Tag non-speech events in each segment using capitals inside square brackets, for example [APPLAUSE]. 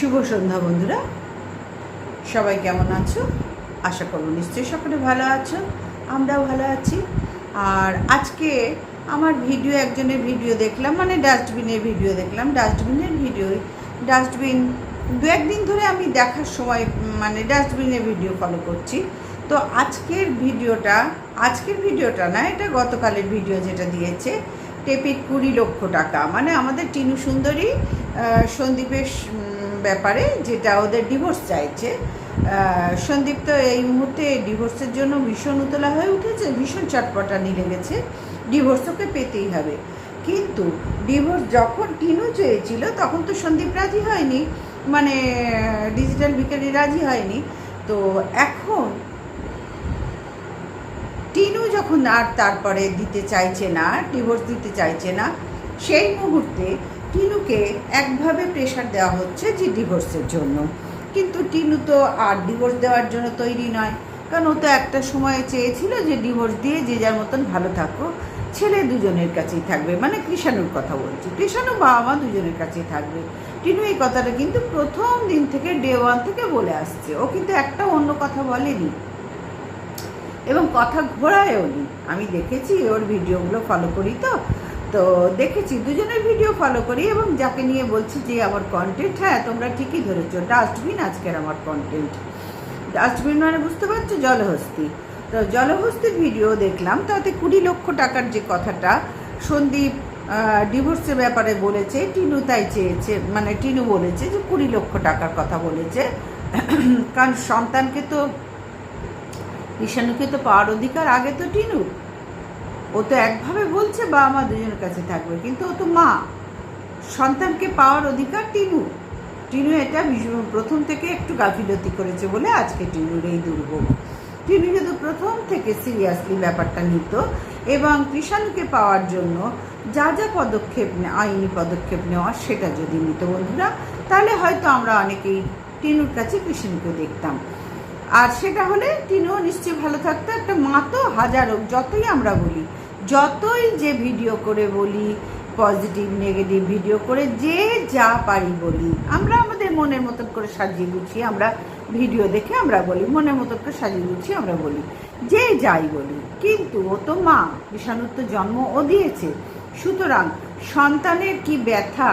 শুভ সন্ধ্যা বন্ধুরা। সবাই কেমন আছো? আশা করব নিশ্চয়ই সকলে ভালো আছো, আমরাও ভালো আছি। আর আজকে আমার ভিডিও, একজনের ভিডিও দেখলাম মানে ডাস্টবিনের ভিডিও দেখলাম। ডাস্টবিনের ভিডিও, ডাস্টবিন, দু একদিন ধরে আমি দেখার সময় মানে ডাস্টবিনের ভিডিও ফলো করছি। তো আজকের ভিডিওটা আজকের ভিডিওটা না, এটা গতকালের ভিডিও যেটা দিয়েছে, টেপির কুড়ি লক্ষ টাকা। মানে আমাদের টিনু সুন্দরী সন্দীপের ব্যাপারে যেটা ওদের ডিভোর্স চাইছে। সন্দীপ তো এই মুহূর্তে ডিভোর্সের জন্য ভীষণ উতলা হয়ে উঠেছে, ভীষণ চটপটানি লেগেছে ডিভোর্স ওকে পেতেই হবে। কিন্তু ডিভোর্স যখন টিনু চেয়েছিল, তখন তো সন্দীপ রাজি হয়নি মানে ডিজিটাল বিকারি রাজি হয়নি। তো এখন টিনু যখন আর তারপরে দিতে চাইছে না ডিভোর্স দিতে চাইছে না, সেই মুহূর্তে টিনুকে একভাবে প্রেশার দেওয়া হচ্ছে যে ডিভোর্সের জন্য। কিন্তু টিনু তো আর ডিভোর্স দেওয়ার জন্য তৈরি নয়। কারণ ও তো একটা সময় চেয়েছিল যে ডিভোর্স দিয়ে যে যার মতন ভালো থাকো। ছেলে দুজনের কাছেই থাকবে। মানে কৃষাণুর কথা বলছি। কৃষাণু বাবা মা দুজনের কাছেই থাকবে। টিনু এই কথাটা কিন্তু প্রথম দিন থেকে ডে ওয়ান থেকে বলে আসছে। ও কিন্তু একটা অন্য কথা বলেনি। এবং কথা ঘোরায়ও নি। আমি দেখেছি ওর ভিডিওগুলো ফলো করি তো। তো দেখেছি, দুজনের ভিডিও ফলো করি এবং যাকে নিয়ে বলছি যে আমার কন্টেন্ট হ্যাঁ তোমরা ঠিকই ধরেছো ডাস্টবিন আজকের আমার কন্টেন্ট ডাস্টবিন মানে বুঝতে পারছ? জলহস্তি। তো জলহস্তির ভিডিও দেখলাম, তাতে কুড়ি লক্ষ টাকার যে কথাটা সন্দীপ ডিভোর্সের ব্যাপারে বলেছে, টিনু তাই চেয়েছে মানে টিনু বলেছে যে কুড়ি লক্ষ টাকার কথা বলেছে। কারণ সন্তানকে তো, ঈশানুকে তো পাওয়ার অধিকার আগে তো টিনু। ও তো একভাবে বলছে, বা আমার দুজনের কাছে থাকবে। কিন্তু ও তো মা। সন্তানকে পাওয়ার অধিকার টিনু। টিনু এটা প্রথম থেকে একটু গাফিলতি করেছে বলে আজকে টিনুর এই দুর্ভোগ। টিনু কিন্তু প্রথম থেকে সিরিয়াসলি ব্যাপারটা নিত এবং কৃষাণুকে পাওয়ার জন্য যা যা পদক্ষেপ আইনি পদক্ষেপ নেওয়া সেটা যদি নিত বন্ধুরা, তাহলে হয়তো আমরা অনেকেই টিনুর কাছে কৃষাণুকে দেখতাম। আর সেটা হলে টিনুও নিশ্চয়ই ভালো থাকতো। একটা মা তো হাজারো যতই আমরা বলি যতই যে ভিডিও করে বলি পজিটিভ নেগেটিভ ভিডিও করে যে যা পারি বলি, আমরা আমাদের মনের মতন করে সাজিয়ে গুছিয়ে আমরা ভিডিও দেখে আমরা বলি, মনের মতন করে সাজিয়ে গুছিয়ে আমরা বলি, যে যাই বলি। কিন্তু ও তো মা বিষাণুর তো জন্ম ও দিয়েছে। সুতরাং সন্তানের কি ব্যথা?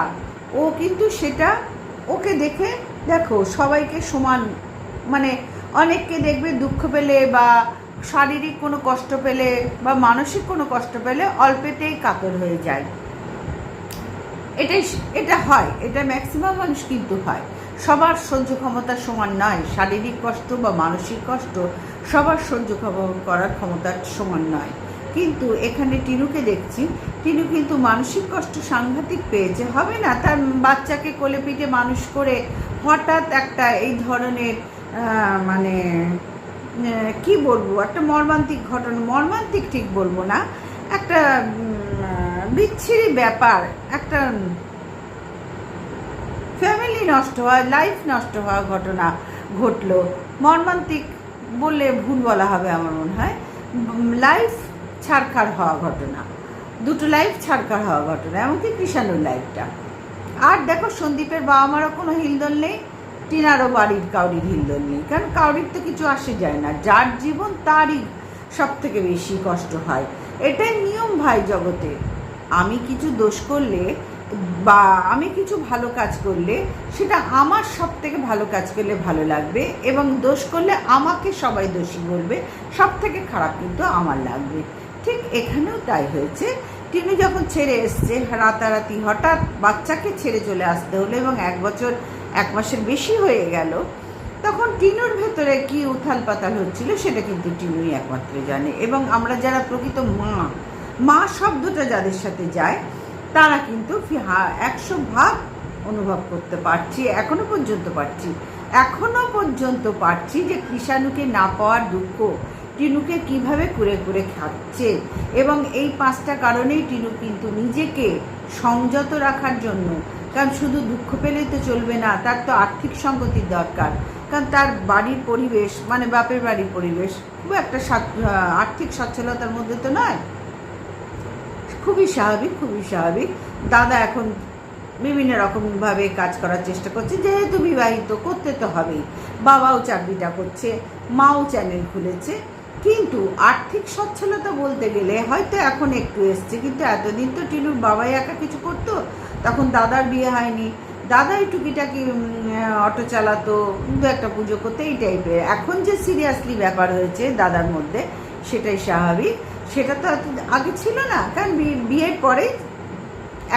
ও কিন্তু সেটা ওকে দেখে, দেখো, সবাইকে সমান মানে অনেককে দেখবে দুঃখ পেলে বা শারীরিক কোনো কষ্ট পেলে বা মানসিক কোনো কষ্ট পেলে অল্পেতেই কাতর হয়ে যায়। এটাই এটা হয়, এটা ম্যাক্সিমাম মানুষ কিন্তু হয়। সবার সহ্য ক্ষমতা সমান নয়, শারীরিক কষ্ট বা মানসিক কষ্ট সবার সহ্য করার ক্ষমতা সমান নয়। কিন্তু এখানে টিনুকে দেখছি, টিনু কিন্তু মানসিক কষ্ট সাংঘাতিক পেয়েছে। হবে না, তার বাচ্চাকে কোলে পিঠে মানুষ করে হঠাৎ একটা এই ধরনের মানে কি বলব? একটা মর্মান্তিক ঘটনা, মর্মান্তিক ঠিক বলব না, একটা বিচ্ছিরি ব্যাপার, একটা ফ্যামিলি নষ্ট হওয়া লাইফ নষ্ট হওয়া ঘটনা ঘটলো। মর্মান্তিক বললে ভুল বলা হবে আমার মনে হয়। লাইফ ছাড়খাড় হওয়া ঘটনা। দুটো লাইফ ছাড়খাড় হওয়া ঘটনা, এমনকি কৃষাণুর লাইফটা আর দেখো, সন্দীপের বাবা মারও কোনো হিলদোল নেই। টিনারও বাড়ির কাউরির হিলদোল নেই, কারণ কাউরির তো কিছু আসে যায় না। যার জীবন তারই সব থেকে বেশি কষ্ট হয়। এটাই নিয়ম ভাই জগতে। আমি কিছু দোষ করলে বা আমি কিছু ভালো কাজ করলে সেটা আমার সব থেকে ভালো কাজ করলে ভালো লাগবে এবং দোষ করলে আমাকে সবাই দোষী বলবে সব থেকে খারাপ কিন্তু আমার লাগবে। ঠিক এখানেও তাই হয়েছে। টিনু যখন ছেড়ে এসছে রাতারাতি হঠাৎ বাচ্চাকে ছেড়ে চলে আসতে হলো এবং এক বছর এক মাসের বেশি হয়ে গেল, তখন টিনুর ভেতরে কি উথাল পাতাল হচ্ছিল সেটা কিন্তু টিনুই একমাত্র জানে। এবং আমরা যারা প্রকৃত মা মা শব্দটা যাদের সাথে যায়, তারা কিন্তু একশো ভাগ অনুভব করতে পারছি, এখনও পর্যন্ত পারছি। এখনও পর্যন্ত পারছি যে কৃষাণুকে না পাওয়ার দুঃখ টিনুকে কীভাবে করে করে খাচ্ছে। এবং এই পাঁচটা কারণেই টিনু কিন্তু নিজেকে সংযত রাখার জন্য কারণ শুধু দুঃখ পেলেই তো চলবে না, তার তো আর্থিক সঙ্গতির দরকার। কারণ তার বাড়ির পরিবেশ মানে বাপের বাড়ির পরিবেশ, খুব একটা আর্থিক সচ্ছলতার মধ্যে তো নয়। খুবই স্বাভাবিক খুবই স্বাভাবিক। দাদা এখন বিভিন্ন রকমভাবে কাজ করার চেষ্টা করছে, যেহেতু বিবাহিত, করতে তো হবেই। বাবাও চাকরিটা করছে, মাও চ্যানেল খুলেছে। কিন্তু আর্থিক সচ্ছলতা বলতে গেলে হয়তো এখন একটু এসছে, কিন্তু এতদিন তো টিনুর বাবাই একা কিছু করতো তখন দাদার বিয়ে হয়নি। দাদাই টুকিটাকি অটো চালাতো, দু একটা পুজো করতে, এই টাইপের। এখন যে সিরিয়াসলি ব্যাপার হয়েছে দাদার মধ্যে, সেটাই স্বাভাবিক। সেটা তো আগে ছিল না, কারণ বিয়ের পরে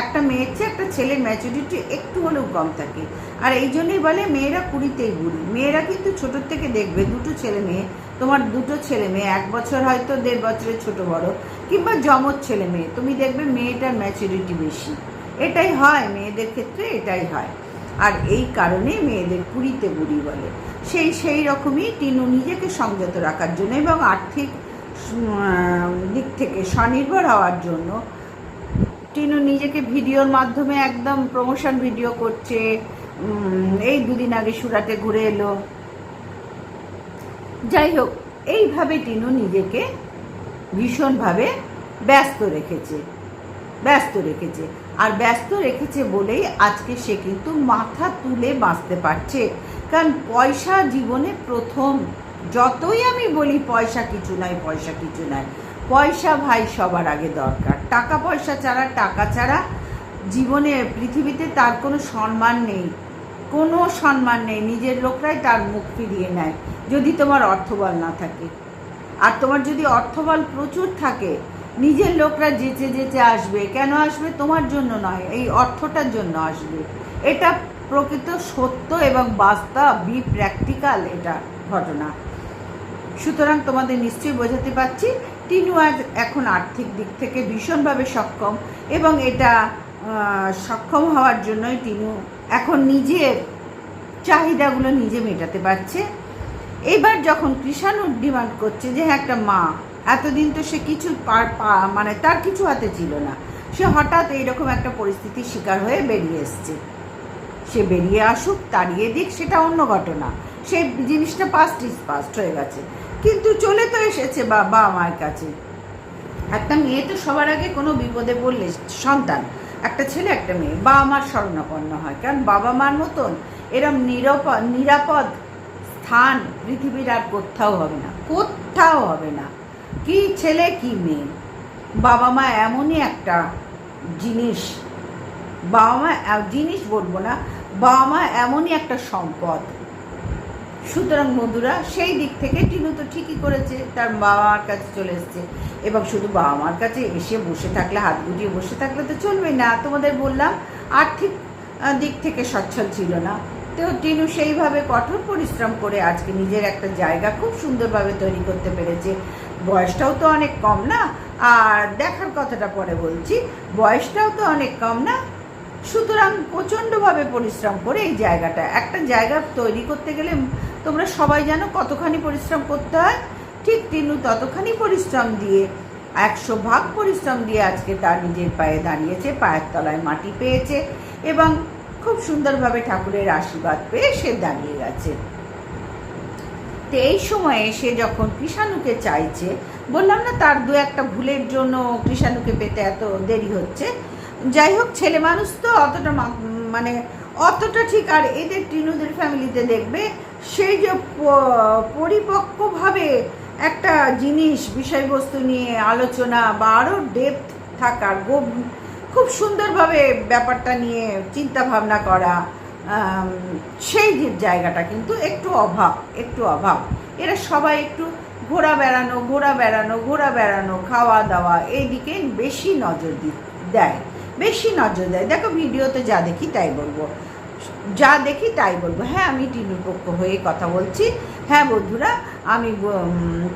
একটা মেয়ের চেয়ে একটা ছেলের ম্যাচুরিটি একটু হলেও কম থাকে। আর এই জন্যই বলে মেয়েরা কুড়িতেই বুড়ি। মেয়েরা কিন্তু ছোটোর থেকে দেখবে, দুটো ছেলে মেয়ে, তোমার দুটো ছেলে মেয়ে, এক বছর হয়তো দেড় বছরের ছোট বড়, কিংবা জমজ ছেলে মেয়ে। তুমি দেখবে মেয়েটার ম্যাচুরিটি বেশি। এটাই হয়, মেয়েদের ক্ষেত্রে এটাই হয়। আর এই কারণে মেয়েদের কুড়িতে বুড়ি বলে। সেই সেই রকমই টিনু নিজেকে সংযত রাখার জন্য এবং আর্থিক দিক থেকে স্বনির্ভর হওয়ার জন্য টিনু নিজেকে ভিডিওর মাধ্যমে একদম প্রমোশন ভিডিও করছে। এই দুদিন আগে সুরাটে ঘুরে এলো। যাই হোক, এইভাবে টিনু নিজেকে ভীষণভাবে ব্যস্ত রেখেছে। ব্যস্ত রেখেছে। আর ব্যস্ত রেখেছে বলেই আজকে সে কিন্তু মাথা তুলে বাঁচতে পারছে। কারণ পয়সা জীবনে প্রথম। যতই আমি বলি পয়সা কিছু নয় পয়সা কিছু নয় পয়সা ভাই সবার আগে দরকার। টাকা পয়সা ছাড়া, টাকা ছাড়া জীবনে, পৃথিবীতে তার কোনো সম্মান নেই। কোনো সম্মান নেই। নিজের লোকরাই তার মুখ ফিরিয়ে নেয়। যদি তোমার অর্থবল না থাকে। আর তোমার যদি অর্থবল প্রচুর থাকে নিজের লোকরা যেচে যেচে আসবে, কেন আসবে? তোমার জন্য নয়, এই অর্থটার জন্য আসবে। এটা প্রকৃত সত্য এবং বাস্তব বি প্র্যাকটিক্যাল এটা ঘটনা। সুতরাং তোমাদের নিশ্চয়ই বোঝাতে পারছি, টিনু আজ এখন আর্থিক দিক থেকে ভীষণভাবে সক্ষম এবং এটা সক্ষম হওয়ার জন্যই টিনু এখন নিজের চাহিদাগুলো নিজে মেটাতে পারছে। এবার যখন কৃষাণু ডিমান্ড করছে যে হ্যাঁ একটা মা এতদিন তো সে কিছু মানে তার কিছু হাতে ছিল না। সে হঠাৎ এইরকম একটা পরিস্থিতির শিকার হয়ে বেরিয়ে এসছে। সে বেরিয়ে আসুক, তাড়িয়ে দিক, সেটা অন্য ঘটনা। সে জিনিসটা পাস্ট ইজ পাস্ট হয়ে গেছে। কিন্তু চলে তো এসেছে বাবা মায়ের কাছে। একটা মেয়ে তো সবার আগে কোনো বিপদে পড়লে সন্তান, একটা ছেলে, একটা মেয়ে, বাবা মার শরণাপন্ন হয়। কারণ বাবা মার মতন এরম নিরাপদ নিরাপদ স্থান পৃথিবীর আর কোথাও হবে না, কোথাও হবে না। কি ছেলে, কি মেয়ে? বাবা মা এমনই একটা জিনিস। বাবা মা জিনিস বলব না, বাবা মা এমনই একটা সম্পদ। সুতরাং বন্ধুরা, সেই দিক থেকে টিনু তো ঠিকই করেছে, তার বাবা মার কাছে চলে এসছে। এবং শুধু বাবা মার কাছে এসে বসে থাকলে, হাত গুটিয়ে বসে থাকলে তো চলবে না, তোমাদের বললাম, আর্থিক দিক থেকে সচ্ছল ছিল না। তো টিনু সেইভাবে কঠোর পরিশ্রম করে আজকে নিজের একটা জায়গা খুব সুন্দরভাবে তৈরি করতে পেরেছে। বয়সটাও তো অনেক কম না? আর দেখার কথাটা পরে বলছি, বয়সটাও তো অনেক কম না? সুতরাং প্রচণ্ডভাবে পরিশ্রম করে এই জায়গাটা, একটা জায়গা তৈরি করতে গেলে তোমরা সবাই জানো কতখানি পরিশ্রম করতে হয়? ঠিক টিনু ততখানি পরিশ্রম দিয়ে, একশো ভাগ পরিশ্রম দিয়ে আজকে তার নিজের পায়ে দাঁড়িয়েছে, পায়ের তলায় মাটি পেয়েছে এবং খুব সুন্দরভাবে ঠাকুরের আশীর্বাদ পেয়ে সে দাঁড়িয়ে গেছে। তো এই সময়ে সে যখন কৃষাণুকে চাইছে, বললাম না তার দু একটা ভুলের জন্য কৃষাণুকে পেতে এত দেরি হচ্ছে। যাই হোক, ছেলে মানুষ তো অতটা মানে অতটা ঠিক আর এদের টিনুদের ফ্যামিলিতে দেখবে সেই যে পরিপক্কভাবে একটা জিনিস, বিষয়বস্তু নিয়ে আলোচনা বা আরও ডেপথ থাকার খুব সুন্দরভাবে ব্যাপারটা নিয়ে চিন্তা ভাবনা করা সেই জায়গাটা কিন্তু একটু অভাব একটু অভাব। এরা সবাই একটু ঘোরা বেড়ানো ঘোরা বেড়ানো ঘোরা বেড়ানো, খাওয়া দাওয়া এই দিকে বেশি নজর দি- দেয়। বেশি নজর দেয়। দেখো ভিডিওতে যা দেখি তাই বলব। যা দেখি তাই বলব। হ্যাঁ আমি টিনুর পক্ষ হয়ে কথা বলছি। হ্যাঁ বন্ধুরা, আমি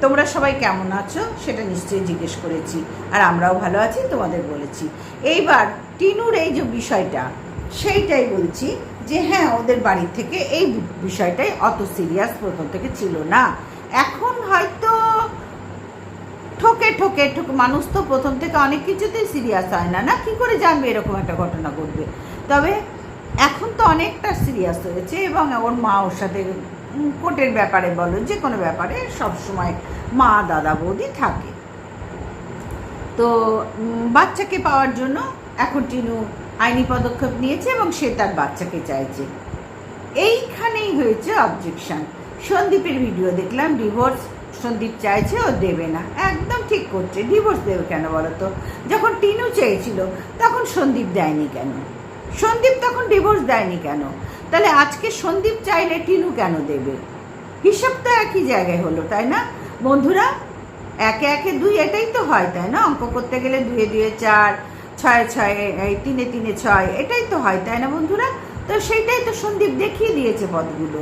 তোমরা সবাই কেমন আছো? সেটা নিশ্চয়ই জিজ্ঞেস করেছি। আর আমরাও ভালো আছি, তোমাদের বলেছি। এইবার টিনুর এই যে বিষয়টা, সেইটাই বলছি যে হ্যাঁ ওদের বাড়ির থেকে এই বিষয়টাই অত সিরিয়াস প্রথম থেকে ছিল না। এখন হয়তো ঠকে ঠকে ঠকে, মানুষ তো প্রথম থেকে অনেক কিছুতেই সিরিয়াস হয় না। না, কি করে জানবে এরকম একটা ঘটনা ঘটবে? তবে এখন তো অনেকটা সিরিয়াস হয়েছে এবং ওর মা ওর সাথে কোর্টের ব্যাপারে বলো, যে কোনো ব্যাপারে সব সময় মা, দাদা, বৌদি থাকে। তো বাচ্চাকে পাওয়ার জন্য এখন টিনু আইনি পদক্ষেপ নিয়েছে এবং সে তার বাচ্চাকে চাইছে। এইখানেই হয়েছে অবজেকশন সন্দীপের ভিডিও দেখলাম ডিভোর্স সন্দীপ চাইছে ও দেবে না। একদম ঠিক করছে ডিভোর্স দেবে কেন বলো তো যখন টিনু চেয়েছিল, তখন সন্দীপ দেয়নি কেন? সন্দীপ তখন ডিভোর্স দেয়নি কেন? তাহলে আজকে সন্দীপ চাইলে টিনু কেন দেবে? হিসাব তো একই জায়গায় হলো, তাই না? বন্ধুরা, একে একে দুই এটাই তো হয়, তাই না? অঙ্ক করতে গেলে দুয়ে দুয়ে চার ছয় ছয় তিনে তিনে, ছয়, এটাই তো হয়, তাই না বন্ধুরা? তো সেইটাই তো সন্দীপ দেখিয়ে দিয়েছে পদগুলো।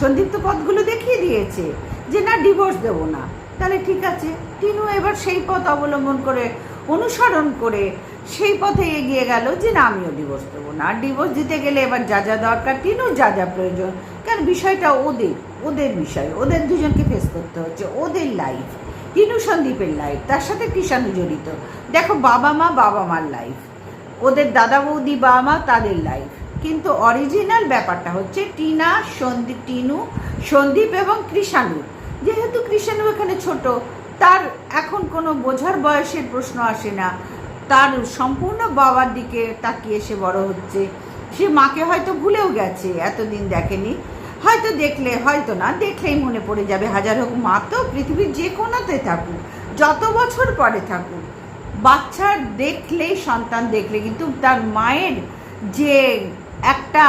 সন্দীপ তো পদগুলো দেখিয়ে দিয়েছে যে, না ডিভোর্স দেবো না। তাহলে ঠিক আছে, টিনু এবার সেই পথ অবলম্বন করে, অনুসরণ করে সেই পথে এগিয়ে গেল যে, না, আমিও ডিভোর্স দেবো না। ডিভোর্স দিতে গেলে এবার যা যা দরকার, টিনুর যা যা প্রয়োজন। কারণ বিষয়টা ওদের ওদের বিষয়, ওদের দুজনকে ফেস করতে হচ্ছে, ওদের লাইফ টিনু সন্দীপের লাইফ তার সাথে কৃষাণু জড়িত। দেখো বাবা মা, বাবা মার লাইফ ওদের দাদা বৌদি, বাবা মা তাদের লাইফ কিন্তু অরিজিনাল ব্যাপারটা হচ্ছে টিনা সন্দীপ টিনু, সন্দীপ এবং কৃষাণু। যেহেতু কৃষাণু এখানে ছোট, তার এখন কোনো বোঝার বয়সের প্রশ্ন আসে না। তার সম্পূর্ণ বাবার দিকে তাকিয়ে সে বড় হচ্ছে। সে মাকে হয়তো ভুলেও গেছে, এতদিন দেখেনি। হয়তো দেখলে, হয়তো না, দেখলেই মনে পড়ে যাবে হাজার হোক মা তো পৃথিবীর যে কোনাতে থাকুক, যত বছর পরে থাকুক বাচ্চার দেখলেই, সন্তান দেখলে, কিন্তু তার মায়ের যে একটা,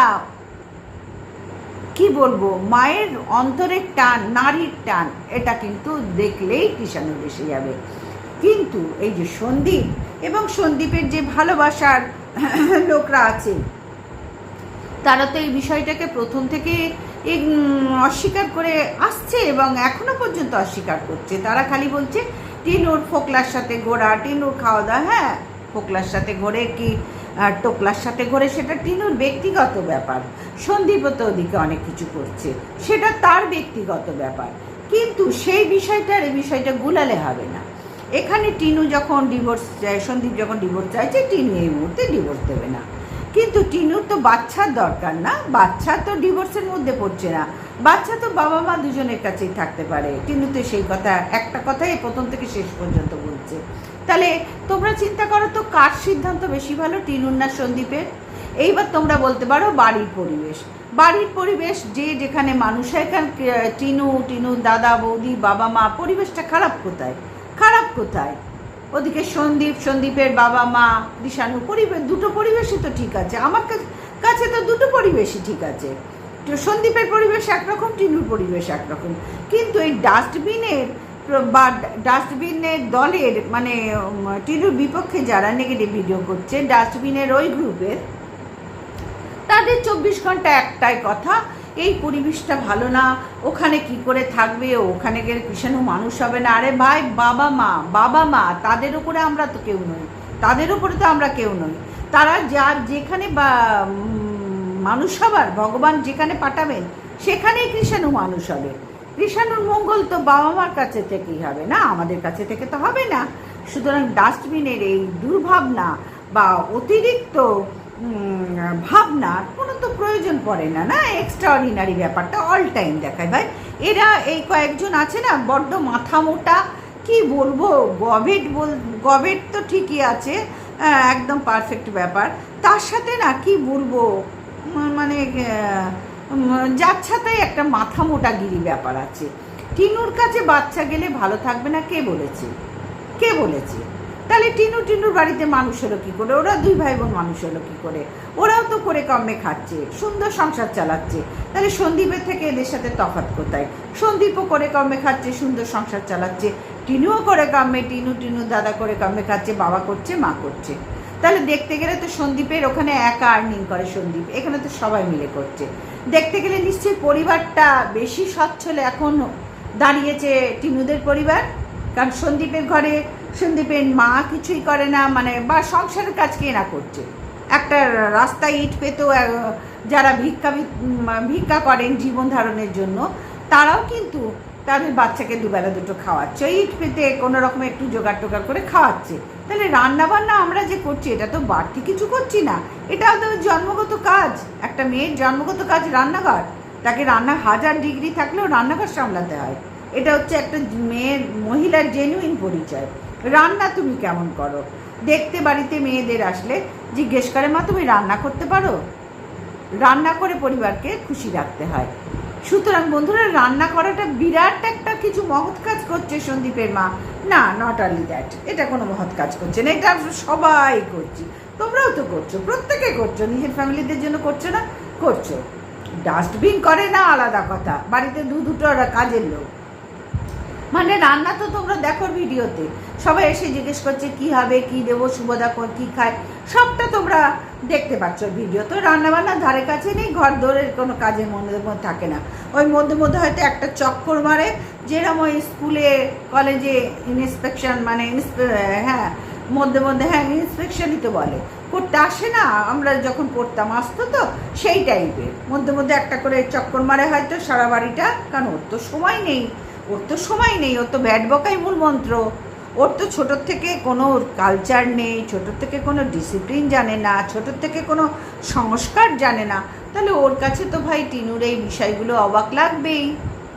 কি বলব, মায়ের অন্তরের টান, নারীর টান, এটা কিন্তু দেখলেই কৃষাণু এসে যাবে। কিন্তু এই যে সন্দীপ, এবং সন্দীপের যে ভালোবাসার লোকরা আছে, তারা তো এই বিষয়টাকে প্রথম থেকে অস্বীকার করে আসছে এবং এখনও পর্যন্ত অস্বীকার করছে। তারা খালি বলছে, টিনুর ফোকলার সাথে ঘোরা, টিনুর খাওয়া দাওয়া হ্যাঁ ফোকলার সাথে ঘোরে কি, আর টোকলার সাথে ঘোরে সেটা টিনুর ব্যক্তিগত ব্যাপার। সন্দীপও তো ওদিকে অনেক কিছু করছে, সেটা তার ব্যক্তিগত ব্যাপার। কিন্তু সেই বিষয়টার এই বিষয়টা গুলালে হবে না। এখানে টিনু যখন ডিভোর্স চায়, সন্দীপ যখন ডিভোর্স চাইছে টিনু এই মুহূর্তে ডিভোর্স দেবে না। কিন্তু টিনুর তো বাচ্চার দরকার না। বাচ্চা তো ডিভোর্সের মধ্যে পড়ছে না। বাচ্চা তো বাবা মা দুজনের কাছেই থাকতে পারে। টিনু তো সেই কথা, একটা কথাই প্রথম থেকে শেষ পর্যন্ত বলছে। তাহলে তোমরা চিন্তা করো তো, কার সিদ্ধান্ত বেশি ভালো, টিনুর না সন্দীপের? এইবার তোমরা বলতে পারো বাড়ির পরিবেশ। বাড়ির পরিবেশ যে যেখানে মানুষ এখানে টিনু টিনু দাদা, বৌদি, বাবা মা, পরিবেশটা খারাপ কোথায়? খারাপ কোথায়? ওদিকে সন্দীপ, সন্দীপের বাবা, মা, দিশানু পরিবেশ দুটো পরিবেশই তো ঠিক আছে। আমার কাছে তো দুটো পরিবেশই ঠিক আছে। সন্দীপের পরিবেশ একরকম, টিনুর পরিবেশ একরকম। কিন্তু এই ডাস্টবিনের বা ডাস্টবিনের দলের মানে টিনুর বিপক্ষে যারা নেগেটিভ ভিডিও করছে, ডাস্টবিনের ওই গ্রুপের তাদের চব্বিশ ঘণ্টা একটাই কথা। এই পরিবেশটা ভালো না, ওখানে কি করে থাকবে, ওখানে গেলে কৃষাণু মানুষ হবে না। আরে ভাই, বাবা মা বাবা মা, তাদের উপরে আমরা তো কেউ নই। তাদের উপরে তো আমরা কেউ নই। তারা যা যেখানে বা মানুষ হবার, ভগবান যেখানে পাঠাবেন, সেখানেই কৃষাণু মানুষ হবে। কৃষাণুর মঙ্গল তো বাবা মার কাছে থেকেই হবে না, আমাদের কাছে থেকে তো হবে না। সুতরাং ডাস্টবিনের এই দুর্ভাবনা বা অতিরিক্ত ভাবনার কোনো তো প্রয়োজন পড়ে না না? এক্সট্রা অর্ডিনারি ব্যাপারটা অল টাইম দেখায়। ভাই, এরা এই কয়েকজন আছে না, বড্ড মাথা মোটা, কি বলব গভেট বল গভেট তো ঠিকই আছে একদম পারফেক্ট ব্যাপার। তার সাথে না, কি বলব মানে যার সাথে একটা মাথা মোটাগিরি ব্যাপার আছে। টিনুর কাছে বাচ্চা গেলে ভালো থাকবে না? কে বলেছে? কে বলেছে? তাহলে টিনু টিনুর বাড়িতে মানুষ হলো কী করে? ওরা দুই ভাই বোন মানুষ হলো কী করে? ওরাও তো করে কমে খাচ্ছে, সুন্দর সংসার চালাচ্ছে। তাহলে সন্দীপের থেকে এদের সাথে তফাৎ কোথায়? সন্দীপও করে কমে খাচ্ছে, সুন্দর সংসার চালাচ্ছে। টিনুও করে কমে, টিনু টিনু দাদা করে কমে খাচ্ছে, বাবা করছে, মা করছে। তাহলে দেখতে গেলে তো সন্দীপের ওখানে একা আর্নিং করে সন্দীপ, এখানে তো সবাই মিলে করছে। দেখতে গেলে নিশ্চয়ই পরিবারটা বেশি সচ্ছলে এখন দাঁড়িয়েছে টিনুদের পরিবার, কারণ সন্দীপের ঘরে সন্দীপের মা কিছুই করে না মানে বা সংসারের কাজ কে না করছে। একটা রাস্তায় ইট পেতো যারা ভিক্ষা ভিক্ষা করেন জীবন ধারণের জন্য, তারাও কিন্তু তাদের বাচ্চাকে দুবেলা দুটো খাওয়াচ্ছে। ইট পেতে কোনো রকম একটু জোগাড় টোগাড় করে খাওয়াচ্ছে। তাহলে রান্না বান্না আমরা যে করছি, এটা তো বাড়তি কিছু করছি না। এটা তো জন্মগত কাজ। একটা মেয়ের জন্মগত কাজ রান্নাঘর। তাকে রান্না হাজার ডিগ্রি থাকলেও রান্নাঘর সামলাতে হয়। এটা হচ্ছে একটা মেয়ের, মহিলার জেনুইন পরিচয়। রান্না তুমি কেমন করো? দেখতে বাড়িতে মেয়েদের আসলে জিজ্ঞেস করে, মা, তুমি রান্না করতে পারো? রান্না করে পরিবারকে খুশি রাখতে হয়। সুতরাং বন্ধুরা, রান্না করাটা বিরাট একটা কিছু মহৎ কাজ করছে সন্দীপের মা। না নট অনলি দ্যাট এটা কোনো মহৎ কাজ করছে না, এটা সবাই করছি। তোমরাও তো করছ, প্রত্যেকে করছ, নিজের ফ্যামিলিদের জন্য করছ না? করছ। ডাস্টবিন করে না, আলাদা কথা। বাড়িতে দু দুটো কাজের লোক। মানে রান্না তো তোমরা দেখো ভিডিওতে। সবাই এসে জিজ্ঞেস করছে, কি হবে? কি দেবো? সুভদা কোন কী খায়? সবটা তোমরা দেখতে পাচ্ছ ভিডিও। তো রান্নাবান্নার ধারে কাছে নেই, ঘর দৌড়ের কোনো কাজের মধ্যে মধ্যে থাকে না। ওই মধ্যে মধ্যে হয়তো একটা চক্কর মারে যেরকম ওই স্কুলে, কলেজে ইন্সপেকশন মানে হ্যাঁ মধ্যে মধ্যে হ্যাঁ ইন্সপেকশনই তো বলে। করতে আসে না, আমরা যখন পড়তাম, আসতো তো, সেই টাইপের মধ্যে মধ্যে একটা করে চক্কর মারে হয়তো সারা বাড়িটা, কারণ ওর তো সময় নেই। ওর তো সময় নেই, ওর তো ব্যাট বকাই মূল মন্ত্র। ওর তো ছোটোর থেকে কোনো কালচার নেই, ছোটোর থেকে কোনো ডিসিপ্লিন জানে না, ছোটোর থেকে কোনো সংস্কার জানে না। তাহলে ওর কাছে তো ভাই টিনুর এই বিষয়গুলো অবাক লাগবেই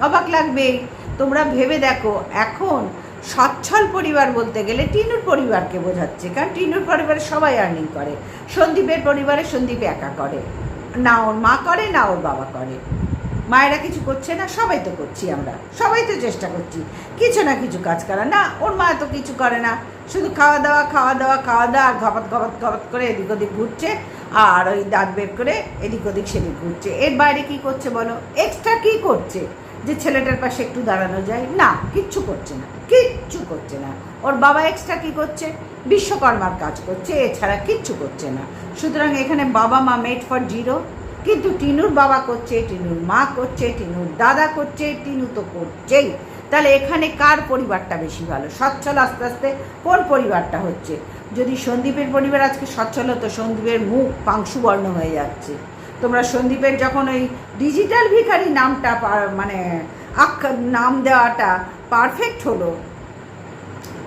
অবাক লাগবেই। তোমরা ভেবে দেখো, এখন সচ্ছল পরিবার বলতে গেলে টিনুর পরিবারকে বোঝাচ্ছে, কারণ টিনুর পরিবারে সবাই আর্নিং করে। সন্দীপের পরিবারে সন্দীপ একা করে। না ওর মা করে, না ওর বাবা করে। মায়েরা কিছু করছে না, সবাই তো করছি আমরা। সবাই তো চেষ্টা করছি। কিছু না কিছু কাজ করা না, ওর মা তো কিছু করে না। শুধু খাওয়া দাওয়া খাওয়া দাওয়া খাওয়া দাওয়া, আর ঘপাত ঘপাত ঘপাত করে এদিক ওদিক ঘুরছে। আর ওই দাঁত বের করে এদিক ওদিক সেদিক ঘুরছে। এর বাইরে কি করছে বলো? এক্সট্রা কি করছে? যে ছেলেটার পাশে একটু দাঁড়ানো যায়? না, কিচ্ছু করছে না। কিচ্ছু করছে না। ওর বাবা এক্সট্রা কি করছে? বিশ্বকর্মার কাজ করছে। এছাড়া কিচ্ছু করছে না। সুতরাং এখানে বাবা মা মেড ফর জিরো কিন্তু টিনুর বাবা করছে, টিনুর মা করছে, টিনুর দাদা করছে, টিনু তো করছেই। তাহলে এখানে কার পরিবারটা বেশি ভালো? সচ্ছল আস্তে আস্তে কোন পরিবারটা হচ্ছে? যদি সন্দীপের পরিবার আজকে সচ্ছল হতো, সন্দীপের মুখ পাংশুবর্ণ হয়ে যাচ্ছে। তোমরা সন্দীপের যখন ওই ডিজিটাল ভিখারি নামটা মানে নাম দেওয়াটা পারফেক্ট হলো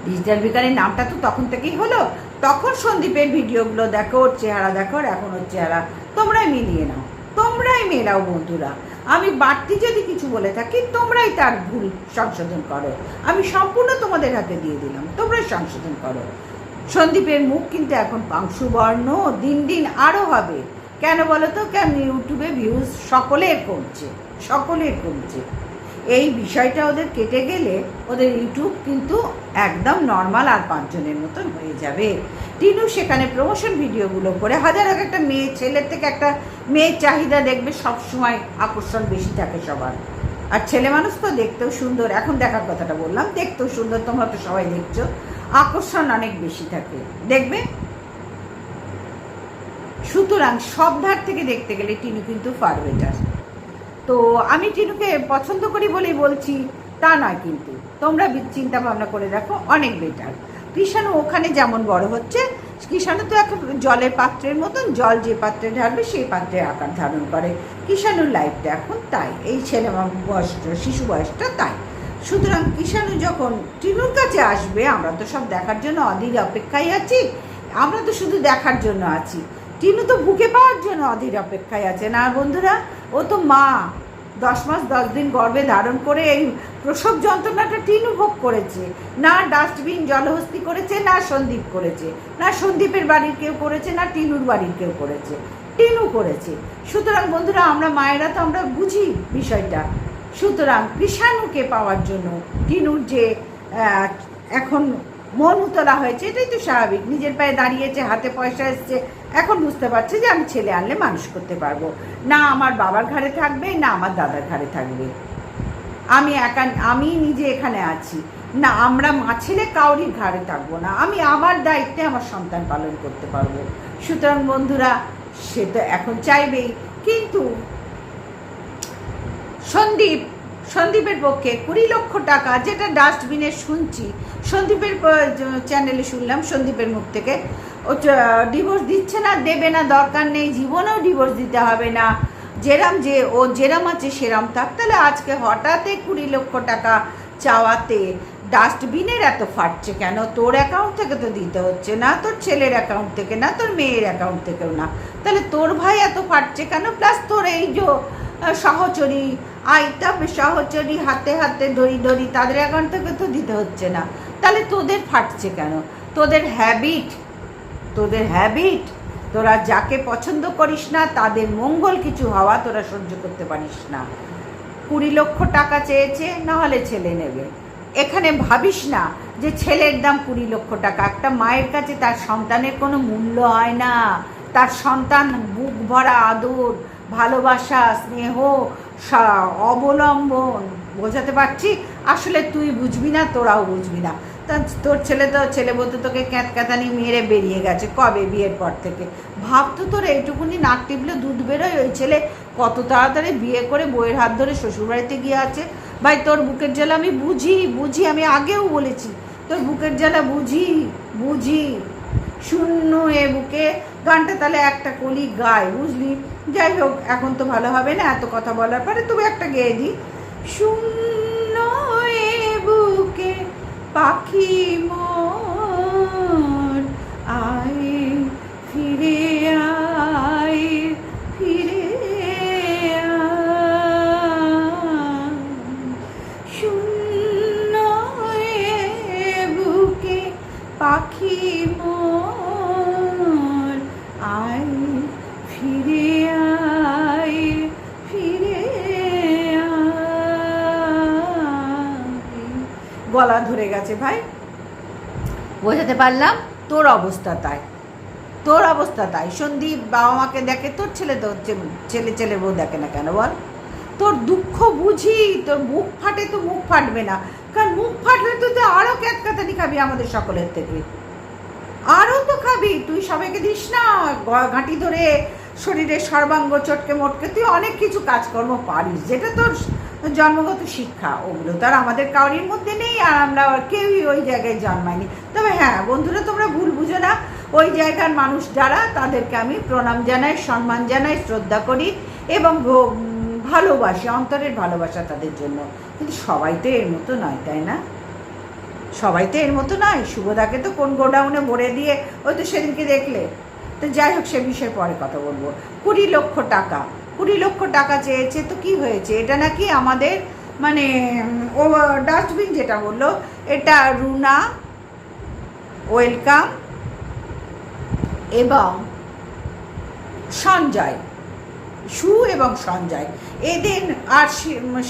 ডিজিটাল ভিকারির নামটা তো তখন থেকেই হলো। তখন সন্দীপের ভিডিওগুলো দেখো, ওর চেহারা দেখো এখন ওর চেহারা তোমরাই মিলিয়ে নাও, তোমরাই মেলাও বন্ধুরা। আমি বাড়তি যদি কিছু বলে থাকি, তোমরাই তার ভুল সংশোধন করো। আমি সম্পূর্ণ তোমাদের হাতে দিয়ে দিলাম, তোমরাই সংশোধন করো। সন্দীপের মুখ কিন্তু এখন পাংশুবর্ণ, দিন দিন আরও হবে। কেন বলো তো? কেন ইউটিউবে ভিউজ সকলের কমছে সকলের কমছে। এই বিষয়টা ওদের কেটে গেলে ওদের ইউটিউব কিন্তু একদম নর্মাল আর পাঁচজনের মতন হয়ে যাবে। টিনু সেখানে প্রমোশন ভিডিওগুলো করে, হাজার এক একটা মেয়ে, ছেলের থেকে একটা মেয়ের চাহিদা দেখবে, সবসময় আকর্ষণ বেশি থাকে সবার। আর ছেলে মানুষ তো দেখতেও সুন্দর, এখন দেখার কথাটা বললাম, দেখতেও সুন্দর, তোমরা তো সবাই দেখছ। আকর্ষণ অনেক বেশি থাকে। দেখবে? সুতরাং সব ধার থেকে দেখতে গেলে টিনু কিন্তু ফার বেটার তো আমি টিনুকে পছন্দ করি বলেই বলছি, তা নয় কিন্তু। তোমরা চিন্তা ভাবনা করে দেখো, অনেক বেটার কৃষাণু ওখানে যেমন বড় হচ্ছে, কৃষাণু তো এখন জলের পাত্রের মতন, জল যে পাত্রে ঢালবে সেই পাত্রে আকার ধারণ করে। কৃষাণুর লাইফটা এখন তাই, এই ছেলে বয়সটা, শিশু বয়সটা তাই। সুতরাং কৃষাণু যখন টিনুর কাছে আসবে, আমরা তো সব দেখার জন্য অধীর অপেক্ষায় আছি, আমরা তো শুধু দেখার জন্য আছি। টিনু তো বুকে পাওয়ার জন্য অধীর অপেক্ষায় আছে। না বন্ধুরা ও তো মা। দশ মাস, দশ দিন গর্ভে ধারণ করে এই প্রসব যন্ত্রণাটা টিনু ভোগ করেছে। না ডাস্টবিন, জলহস্তি করেছে, না সন্দীপ করেছে। না সন্দীপের বাড়ির কেউ করেছে, না টিনুর বাড়ির কেউ করেছে। টিনু করেছে। সুতরাং বন্ধুরা, আমরা মায়েরা তো আমরা বুঝি বিষয়টা। সুতরাং কৃষাণুকে পাওয়ার জন্য টিনুর যে এখন মন উতলা হয়েছে, এটাই তো স্বাভাবিক। নিজের পায়ে দাঁড়িয়েছে, হাতে পয়সা এসছে এখন বুঝতে পারছে যে আমি ছেলে আনলে মানুষ করতে পারব। না আমার বাবার ঘাড়ে থাকবে, না আমার দাদার ঘাড়ে থাকবে। আমি একা, আমি নিজে এখানে আছি। না, আমরা মা ছেলে কাউরির ঘাড়ে থাকব না। আমি আমার দায়িত্বে আমার সন্তান পালন করতে পারব। সুতরাং বন্ধুরা, সে তো এখন চাইবেই। কিন্তু সন্দীপ, সন্দীপের পক্ষে কুড়ি লক্ষ টাকা যেটা ডাস্টবিনে শুনছি, সন্দীপের চ্যানেলে শুনলাম সন্দীপের মুখ থেকে ও ডিভোর্স দিচ্ছে না, দেবে না, দরকার নেই, জীবনেও ডিভোর্স দিতে হবে না। যেরাম যে, ও যেরাম আছে সেরাম থাক। তাহলে আজকে হঠাৎই কুড়ি লক্ষ টাকা চাওয়াতে ডাস্টবিনের এত ফাটছে কেন? তোর অ্যাকাউন্ট থেকে তো দিতে হচ্ছে না, তোর ছেলের অ্যাকাউন্ট থেকে না, তোর মেয়ের অ্যাকাউন্ট থেকেও না। তাহলে তোর ভাই এত ফাটছে কেন? প্লাস তোর এই যে সহচরী আইতা সহচরী হাতে হাতে দড়ি দড়ি, তাদের অ্যাকাউন্ট থেকে তো দিতে হচ্ছে না। তাহলে তোদের ফাটছে কেন? তোদের হ্যাবিট তোদের হ্যাবিট তোরা যাকে পছন্দ করিস না, তাদের মঙ্গল কিছু হওয়া তোরা সহ্য করতে পারিস না। কুড়ি লক্ষ টাকা চেয়েছে, না হলে ছেলে নেবে। এখানে ভাবিস না যে ছেলের দাম কুড়ি লক্ষ টাকা। একটা মায়ের কাছে তার সন্তানের কোনো মূল্য হয় না। তার সন্তান বুক ভরা আদর, ভালোবাসা, স্নেহ অবলম্বন। বোঝাতে পারছি? আসলে তুই বুঝবি না, তোরাও বুঝবি না। তা তোর ছেলে তো, ছেলে বলতে তোকে ক্যাতক্যাতানি মেরে বেরিয়ে গেছে কবে বিয়ের পর থেকে? ভাবতো তোর এইটুকুনি নাক টিপলে দুধ বেরোয়। ওই ছেলে কত তাড়াতাড়ি বিয়ে করে বইয়ের হাত ধরে শ্বশুরবাড়িতে গিয়ে আছে। ভাই, তোর বুকের জ্বালা আমি বুঝি বুঝি, আমি আগেও বলেছি। তোর বুকের জ্বালা বুঝি বুঝি। শূন্য এ বুকে। গানটা তাহলে একটা কলি গায়, বুঝলি? যাই হোক, এখন তো ভালো হবে না, এত কথা বলার পরে তবু একটা গেয়ে দিই শূন্য এ বুকে পাখি মোর আয় ফিরে গলা ধরে গেছে, ভাই। বোঝাতে পারলাম, তোর অবস্থা তাই। তোর অবস্থা তাই। সন্দীপ বাবা মাকে দেখে, তোর ছেলে তো ছেলে ছেলে বউ দেখে না কেন বল? তোর দুঃখ বুঝি, তোর মুখ ফাটে তো মুখ ফাটবে না। কারণ মুখ ফাটলে তুই তো আরও ক্যাতকাতানি খাবি আমাদের সকলের থেকে। আরও তো খাবি, তুই সবাইকে দিস না। ঘাঁটি ধরে শরীরে সর্বাঙ্গ চটকে মটকে তুই অনেক কিছু কাজকর্ম পারিস, যেটা তোর জন্মগত শিক্ষা, ওগুলো তো আর আমাদের কাউরির মধ্যে নেই আর আমরা কেউই ওই জায়গায় জন্মাইনি। তবে হ্যাঁ বন্ধুরা, তোমরা ভুল বুঝো না। ওই জায়গার মানুষ যারা, তাদেরকে আমি প্রণাম জানাই, সম্মান জানাই, শ্রদ্ধা করি এবং ভালোবাসি, অন্তরের ভালোবাসা তাদের জন্য। কিন্তু সবাই তো এর মতো নয়, তাই না? সবাই তো এর মতো নয়। শুভদাকে তো কোন গোডাউনে ভরে দিয়ে ওই তো সেদিনকে দেখলে। তো যাই হোক, সে বিষয়ে পরে কথা বলব। কুড়ি লক্ষ টাকা। কুড়ি লক্ষ টাকা চেয়েছে, তো কি হয়েছে? এটা নাকি আমাদের মানে ও ডাস্টবিন যেটা বলল, এটা রুনা ওয়েলকাম এবং সঞ্জয়, সু এবং সঞ্জয়, এদের আর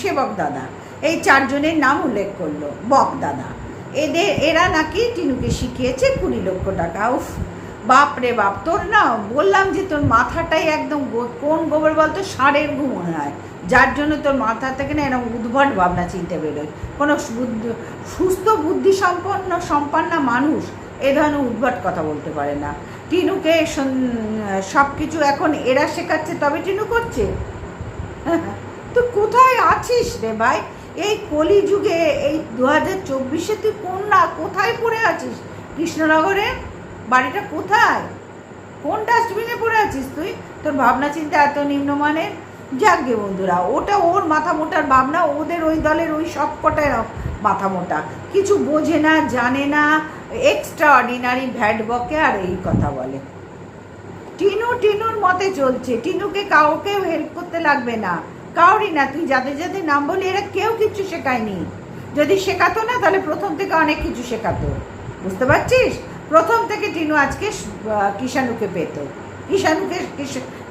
সেবক দাদা, এই চারজনের নাম উল্লেখ করল, বক দাদা। এদের, এরা নাকি টিনুকে শিখিয়েছে কুড়ি লক্ষ টাকা, উফ। বাপ রে বাপ, তোর না বললাম যে তোর মাথাটাই একদম কোন গোবর বলতো ষাঁড়ের ঘুম মনে হয়। যার জন্য তোর মাথা থেকে না এরকম উদ্ভট ভাবনা চিনতে বেরোয়। কোনো সুস্থ বুদ্ধি সম্পন্ন সম্পন্ন মানুষ এ ধরনের উদ্ভট কথা বলতে পারে না। টিনুকে সব কিছু এখন এরা শেখাচ্ছে, তবে টিনু করছে? [LAUGHS] তো কোথায় আছিস রে ভাই? এই কলিযুগে, এই দু হাজার চব্বিশে তুই কোন না, কোথায় পড়ে আছিস? কৃষ্ণনগরে? বাড়িটা কোথায়? কোন ডাস্টবিনে পড়ে আছিস তুই? তোর ভাবনা চিন্তা এত নিম্নমানের যাকগে বন্ধুরা, ওটা ওর মাথা মোটার ভাবনা, ওদের ওই দলের ওই সব কটাই মাথা মোটা। কিছু বোঝে না, জানে না এক্সট্রা অর্ডিনারি ভ্যাট বকে আর এই কথা বলে। টিনু টিনুর মতে চলছে, টিনুকে কাউকে হেল্প করতে লাগবে না। কাউরই না, তুই যাদের যাদের নাম বলি, এরা কেউ কিছু শেখায়নি। যদি শেখাতো না, তাহলে প্রথম থেকে অনেক কিছু শেখাতো। বুঝতে পারছিস? প্রথম থেকে টিনু আজকে কিষাণুকে পেত। কিষাণুকে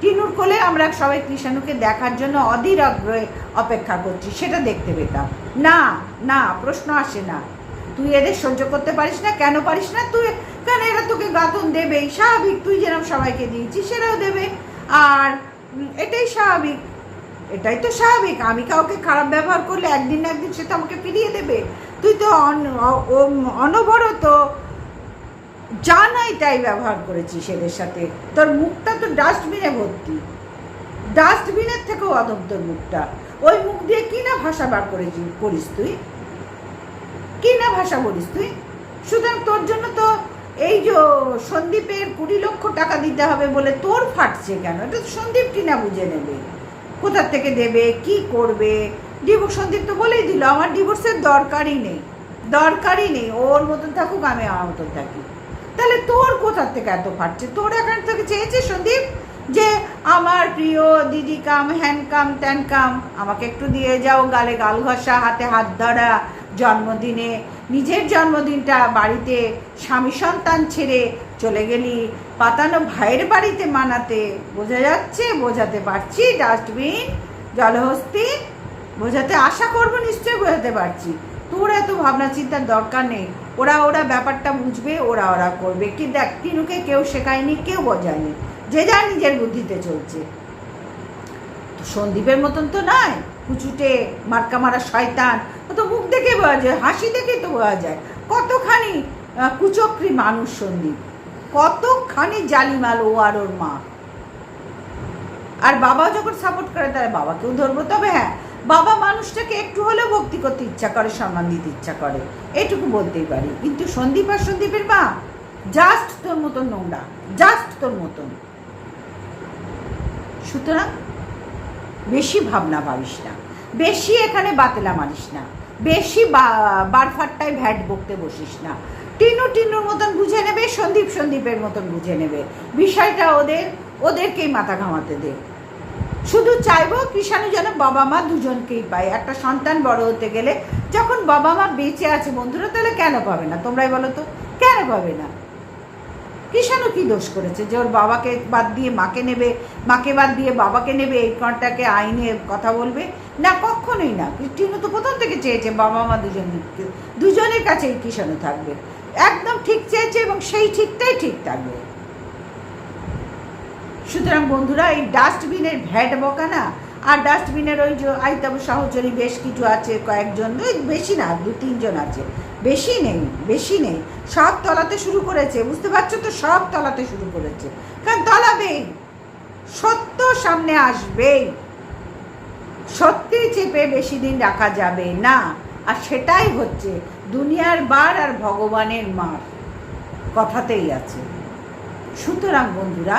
টিনুর কোলে আমরা সবাই কিষাণুকে দেখার জন্য অধীর আগ্রহে অপেক্ষা করছি, সেটা দেখতে পেতাম। না না, প্রশ্ন আসে না। তুই এদের সহ্য করতে পারিস না, কেন পারিস না? তুই, কেন এরা তোকে গাতন দেবেই স্বাভাবিক, তুই যেরকম সবাইকে দিয়েছিস সেটাও দেবে। আর এটাই স্বাভাবিক। এটাই তো স্বাভাবিক। আমি কাউকে খারাপ ব্যবহার করলে একদিন না একদিন সে তো আমাকে ফিরিয়ে দেবে। তুই তো অনবরত যা নাই তাই ব্যবহার করেছিস এদের সাথে। তোর মুখটা তো ডাস্টবিনে ভর্তি। ডাস্টবিনের থেকেও অদম তোর মুখটা। ওই মুখ দিয়ে কি না ভাষা বার করেছিস করিস তুই? কি না ভাষা বলিস তুই? সুতরাং তোর জন্য তো এই যে সন্দীপের কুড়ি লক্ষ টাকা দিতে হবে বলে তোর ফাটছে কেন? এটা তো সন্দীপ কিনা বুঝে নেবে? কোথার থেকে দেবে? কি করবে? ডিভোর্স সন্দীপ তো বলেই দিল, আমার ডিভোর্সের দরকারই নেই। দরকারই নেই, ওর মতন থাকুক, আমি আমার মতন থাকি। তাহলে তোর কোথার থেকে এত ফাটছে? তোর এখান থেকে চেয়েছে সন্দীপ যে আমার প্রিয় দিদি কাম হ্যান কাম ত্যান কাম আমাকে একটু দিয়ে যাও গালে গাল ঘষা, হাতে হাত ধরা, জন্মদিনে, নিজের জন্মদিনটা বাড়িতে স্বামী সন্তান ছেড়ে চলে গেলি, পাতানো ভাইয়ের বাড়িতে মানাতে। বোঝা যাচ্ছে, বোঝাতে পারছি, ডাস্টবিন, জলহস্তি, বোঝাতে আশা করব নিশ্চয়ই বোঝাতে পারছি। তোর এত ভাবনা চিন্তার দরকার নেই। ওরা ওরা ব্যাপারটা বুঝবে, ওরা ওরা করবে। কি দেখ, তিনুকে কেউ শেখায়নি, কেউ বোঝায়নি। যে যার নিজের বুদ্ধিতে চলছে। সন্দীপের মতন তো নয়। কুচুটে, মার্কা মারা শয়তান। ও তো মুখ দেখে বোঝা যায়, হাসি দেখে তো বোঝা যায়। কতখানি কুচক্রি মানুষ সন্দীপ। কতখানি জালিমাল ও আর ওর মা। আর বাবা যখন সাপোর্ট করে, তাহলে বাবাকেও ধরবো। তবে হ্যাঁ বাবা মানুষটাকে একটু হলেও ভক্তি করতে ইচ্ছা করে, সম্মান দিতে ইচ্ছা করে। এটুকু বলতেই পারি। কিন্তু সন্দীপ আর সন্দীপের মা জাস্ট তোর মতন নোংরা জাস্ট তোর মতন। সুতরাং বেশি ভাবনা ভাবিস না। বেশি এখানে বাতেলা মারিস না। বেশি বা- বারফাট্টায় ভ্যাট বকতে বসিস না। টিনু টিনুর মতন বুঝে নেবে, সন্দীপ সন্দীপের মতন বুঝে নেবে। বিষয়টা ওদের, ওদেরকেই মাথা ঘামাতে দে। শুধু চাইব কৃষাণু যেন বাবা মা দুজনকেই পায়। একটা সন্তান বড় হতে গেলে যখন বাবা মা বেঁচে আছে, বন্ধুরা তাহলে কেন পাবে না? তোমরাই বলো তো, কেন পাবে না? কৃষাণু কি দোষ করেছে? যে ওর বাবাকে বাদ দিয়ে মাকে নেবে, মাকে বাদ দিয়ে বাবাকে নেবে, এই কনটাকে আইনে কথা বলবে? না, কখনোই না। টিনু তো প্রথম থেকে চেয়েছে বাবা মা দুজন দুজনের কাছেই কৃষাণু থাকবে। একদম ঠিক চেয়েছে এবং সেই ঠিকটাই ঠিক থাকবে। সুতরাং বন্ধুরা, এই ডাস্টবিনের ভ্যাট বকা না আর ডাস্টবিনের ওই যে আইতাবু সহচরী বেশ কিছু আছে, কয়েকজন বেশি না, দু, তিনজন আছে। বেশি নেই বেশি নেই। সব তলাতে শুরু করেছে, বুঝতে পারছ তো? সব তলাতে শুরু করেছে। কারণ তলাবেই সত্য সামনে আসবেই সত্যি চেপে বেশি দিন রাখা যাবে না। আর সেটাই হচ্ছে, দুনিয়ার বার আর ভগবানের মার কথাতেই আছে। সুতরাং বন্ধুরা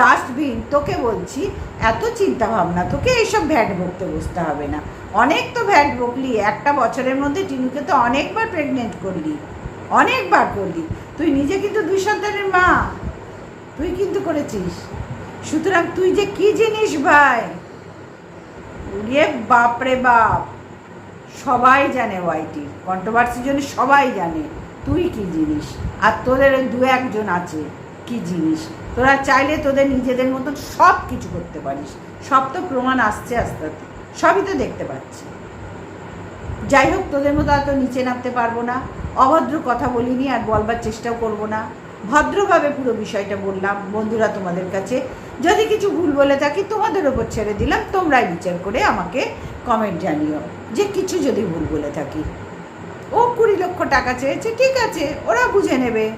ডাস্টবিন, তোকে বলছি, এত চিন্তা ভাবনা তোকে এইসব ভ্যাট বকতে বসতে হবে না। অনেক তো ভ্যাট বকলি, একটা বছরের মধ্যে টিনুকে তো অনেকবার প্রেগনেন্ট করলি, অনেকবার করলি। তুই নিজে কিন্তু দুই সন্তানের মা, তুই কিন্তু করেছিস। সুতরাং তুই যে কি জিনিস ভাই? রে বাপরে বাপ, সবাই জানে ওয়াইটি কন্ট্রোভার্সির জন্য সবাই জানে, তুই কি জিনিস? আর তোদের দু একজন আছে, কি জিনিস? তোরা চাইলে তোদের নিজেদের মতন সব কিছু করতে পারিস। সব তো প্রমাণ আসছে আস্তে আস্তে। সবই তো দেখতে পাচ্ছি। যাই হোক, তোদের মতো এত নিচে নামতে পারব না। অভদ্র কথা বলিনি আর বলবার চেষ্টাও করব না। ভদ্রভাবে পুরো বিষয়টা বললাম বন্ধুরা তোমাদের কাছে। যদি কিছু ভুল বলে থাকি, তোমাদের ওপর ছেড়ে দিলাম। তোমরাই বিচার করে আমাকে কমেন্ট জানিও যে কিছু যদি ভুল বলে থাকি। ও কুড়ি লক্ষ টাকা চেয়েছে, ঠিক আছে, ওরা বুঝে নেবে।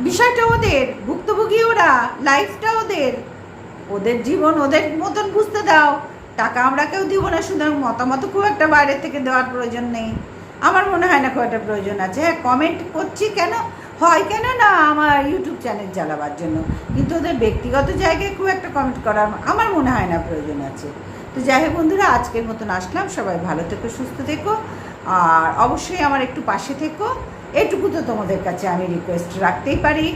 বিষয়টা ওদের, ভুক্তভোগী ওরা লাইফটা ওদের। ওদের জীবন ওদের মতন বুঝতে দাও। টাকা আমরা কেউ দিব না সুতরাং মতামত খুব একটা বাইরের থেকে দেওয়ার প্রয়োজন নেই। আমার মনে হয় না খুব একটা প্রয়োজন আছে। হ্যাঁ কমেন্ট করছি কেন? হয় কেন না আমার ইউটিউব চ্যানেল চালাবার জন্য? কিন্তু ওদের ব্যক্তিগত জায়গায় খুব একটা কমেন্ট করার আমার মনে হয় না প্রয়োজন আছে। তো যাই হোক বন্ধুরা, আজকের মতন আসলাম। সবাই ভালো থেকো, সুস্থ থেকো। আর অবশ্যই আমার একটু পাশে থেকো। এটুকু তো তোমাদের কাছে আমি রিকোয়েস্ট রাখতেই পারি।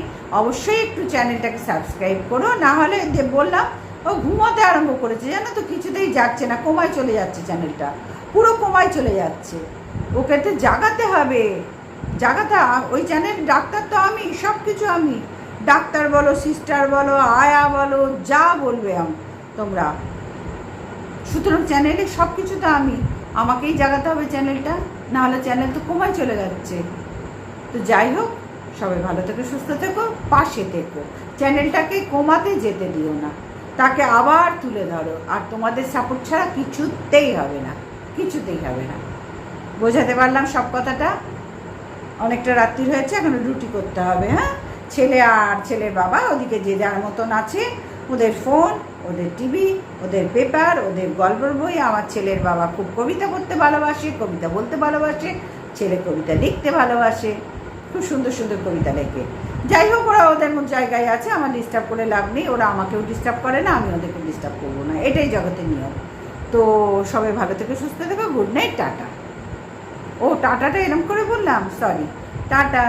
অবশ্যই একটু চ্যানেলটাকে সাবস্ক্রাইব করো, না হলে বললাম, ও ঘুমাতে আরম্ভ করেছে, জানো তো কিছুতেই যাচ্ছে না, কমায় চলে যাচ্ছে চ্যানেলটা পুরো কমায় চলে যাচ্ছে। ওকে তো জাগাতে হবে। জাগাতে ওই চ্যানেল ডাক্তার তো আমি সব কিছু আমি। ডাক্তার বলো সিস্টার বলো, আয়া বলো, যা বলবে তোমরা। সুতরাং চ্যানেলে সব কিছু তো আমি। আমাকেই জাগাতে হবে চ্যানেলটা নাহলে চ্যানেল তো কমায় চলে যাচ্ছে। তো যাই হোক, সবাই ভালো থেকো, সুস্থ থেকো, পাশে থেকো। চ্যানেলটাকে কমাতে যেতে দিও না। তাকে আবার তুলে ধরো। আর তোমাদের সাপোর্ট ছাড়া কিছুতেই হবে না। কিছুতেই হবে না। বোঝাতে পারলাম সব কথাটা? অনেকটা রাত্রি হয়েছে, এখন রুটি করতে হবে হ্যাঁ? ছেলে আর ছেলের বাবা ওদিকে যে যার মতন আছে, ওদের ফোন ওদের টিভি ওদের পেপার ওদের গল্পের বই। আমার ছেলের বাবা খুব কবিতা পড়তে ভালোবাসে, কবিতা বলতে ভালোবাসে, ছেলে কবিতা লিখতে ভালোবাসে। খুব সুন্দর সুন্দর কবিতা লেখে। যাই হোক, ওরা ওদের মতো জায়গায় আছে, আমার ডিস্টার্ব করে লাভ নেই, ওরা আমাকেও ডিস্টার্ব করে না, আমি ওদেরকে ডিস্টার্ব করব না, এটাই জগতের নিয়ম। তো সবাই ভালো থেকে, সুস্থ থেকো গুড নাইট টাটা। ও, টাটাটা এরম করে বললাম সরি টাটা।